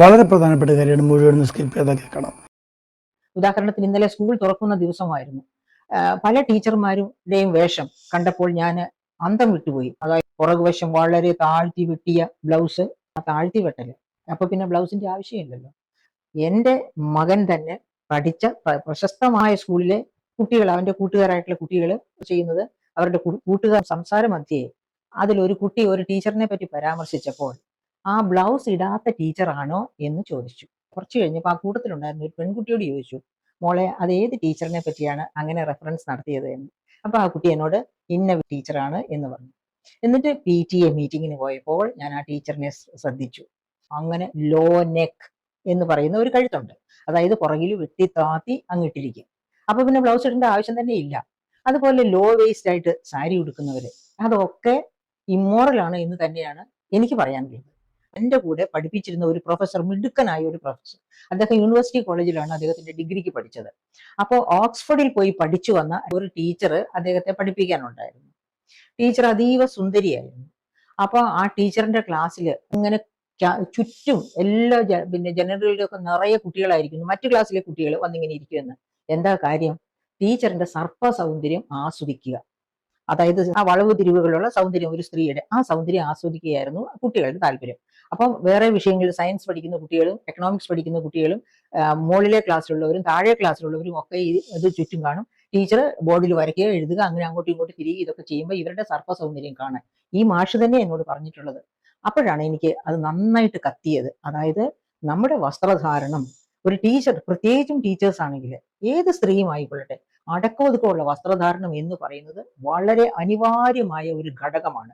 വളരെ പ്രധാനപ്പെട്ട കാര്യമാണ് മുഴുവൻ സ്കിപ്പ് ചെയ്താൽ കേൾക്കണം. ഉദാഹരണത്തിന് ഇന്നലെ സ്കൂൾ തുറക്കുന്ന ദിവസമായിരുന്നു. പല ടീച്ചർമാരുടെയും വേഷം കണ്ടപ്പോൾ ഞാൻ അന്തം വിട്ടുപോയി. അതായത് പുറകുവശം വളരെ താഴ്ത്തി വെട്ടിയ ബ്ലൗസ് ആ താഴ്ത്തി വെട്ടൽ. അപ്പൊ പിന്നെ ബ്ലൗസിന്റെ ആവശ്യമില്ലല്ലോ. എന്റെ മകൻ തന്നെ പഠിച്ച പ്രശസ്തമായ സ്കൂളിലെ കുട്ടികൾ അവന്റെ കൂട്ടുകാരായിട്ടുള്ള കുട്ടികൾ ചെയ്യുന്നത് അവരുടെ കൂട്ടുകാർ സംസാര മധ്യേ അതിലൊരു കുട്ടി ഒരു ടീച്ചറിനെ പറ്റി പരാമർശിച്ചപ്പോൾ ആ ബ്ലൗസ് ഇടാത്ത ടീച്ചറാണോ എന്ന് ചോദിച്ചു. കുറച്ച് കഴിഞ്ഞപ്പോൾ ആ കൂട്ടത്തിലുണ്ടായിരുന്ന ഒരു പെൺകുട്ടിയോട് ചോദിച്ചു മോളെ അത് ഏത് ടീച്ചറിനെ പറ്റിയാണ് അങ്ങനെ റെഫറൻസ് നടത്തിയത് എന്ന്? അപ്പൊ ആ കുട്ടി എന്നോട് ഇന്ന ടീച്ചറാണ് എന്ന് പറഞ്ഞു. എന്നിട്ട് പി ടി എ മീറ്റിങ്ങിന് പോയപ്പോൾ ഞാൻ ആ ടീച്ചറിനെ ശ്രദ്ധിച്ചു. അങ്ങനെ ലോ നെക്ക് എന്ന് പറയുന്ന ഒരു കഴുത്തുണ്ട്. അതായത് പുറകിൽ വെട്ടി താത്തി അങ്ങിട്ടിരിക്കും അപ്പൊ പിന്നെ ബ്ലൗസ് ഇടേണ്ട ആവശ്യം തന്നെ ഇല്ല. അതുപോലെ ലോ വേസ്റ്റ് ആയിട്ട് സാരി ഉടുക്കുന്നവര് അതൊക്കെ ഇമ്മോറൽ ആണ് എന്ന് തന്നെയാണ് എനിക്ക് പറയാനുള്ളത് എന്റെ കൂടെ പഠിപ്പിച്ചിരുന്ന ഒരു പ്രൊഫസർ മിടുക്കനായ ഒരു പ്രൊഫസർ അദ്ദേഹം യൂണിവേഴ്സിറ്റി കോളേജിലാണ് അദ്ദേഹത്തിന്റെ ഡിഗ്രിക്ക് പഠിച്ചത്. അപ്പോൾ ഓക്സ്ഫോർഡിൽ പോയി പഠിച്ചു വന്ന ഒരു ടീച്ചർ അദ്ദേഹത്തെ പഠിപ്പിക്കാനുണ്ടായിരുന്നു. ടീച്ചർ അതീവ സുന്ദരിയായിരുന്നു. അപ്പോൾ ആ ടീച്ചറിന്റെ ക്ലാസ്സിൽ ഇങ്ങനെ ചുറ്റും എല്ലാ പിന്നെ ജനറലിലും ഒക്കെ നിറയെ കുട്ടികളായിരിക്കുന്നു. മറ്റു ക്ലാസ്സിലെ കുട്ടികൾ വന്നിങ്ങനെ ഇരിക്കുമെന്ന്. എന്താ കാര്യം? ടീച്ചറിന്റെ സർപ്പ സൗന്ദര്യം ആസ്വദിക്കുക. അതായത് ആ വളവ് തിരിവുകളുള്ള സൗന്ദര്യം ഒരു സ്ത്രീയുടെ ആ സൗന്ദര്യം ആസ്വദിക്കുകയായിരുന്നു കുട്ടികളുടെ താല്പര്യം. അപ്പം വേറെ വിഷയങ്ങളിൽ സയൻസ് പഠിക്കുന്ന കുട്ടികളും എക്കണോമിക്സ് പഠിക്കുന്ന കുട്ടികളും മുകളിലെ ക്ലാസ്സിലുള്ളവരും താഴെ ക്ലാസ്സിലുള്ളവരും ഒക്കെ ഇത് ചുറ്റും കാണും. ടീച്ചർ ബോർഡിൽ വരയ്ക്കുക എഴുതുക അങ്ങനെ അങ്ങോട്ടും ഇങ്ങോട്ടും തിരികെ ഇതൊക്കെ ചെയ്യുമ്പോൾ ഇവരുടെ സർപ്പ സൗന്ദര്യം കാണാൻ. ഈ മാഷ് തന്നെ എന്നോട് പറഞ്ഞിട്ടുള്ളത്. അപ്പോഴാണ് എനിക്ക് അത് നന്നായിട്ട് കത്തിയത്. അതായത് നമ്മുടെ വസ്ത്രധാരണം ഒരു ടീച്ചർ പ്രത്യേകിച്ചും ടീച്ചേഴ്സ് ആണെങ്കിൽ ഏത് സ്ത്രീയും ആയിക്കൊള്ളട്ടെ. അടക്കമൊതുക്കമുള്ള വസ്ത്രധാരണം എന്ന് പറയുന്നത് വളരെ അനിവാര്യമായ ഒരു ഘടകമാണ്.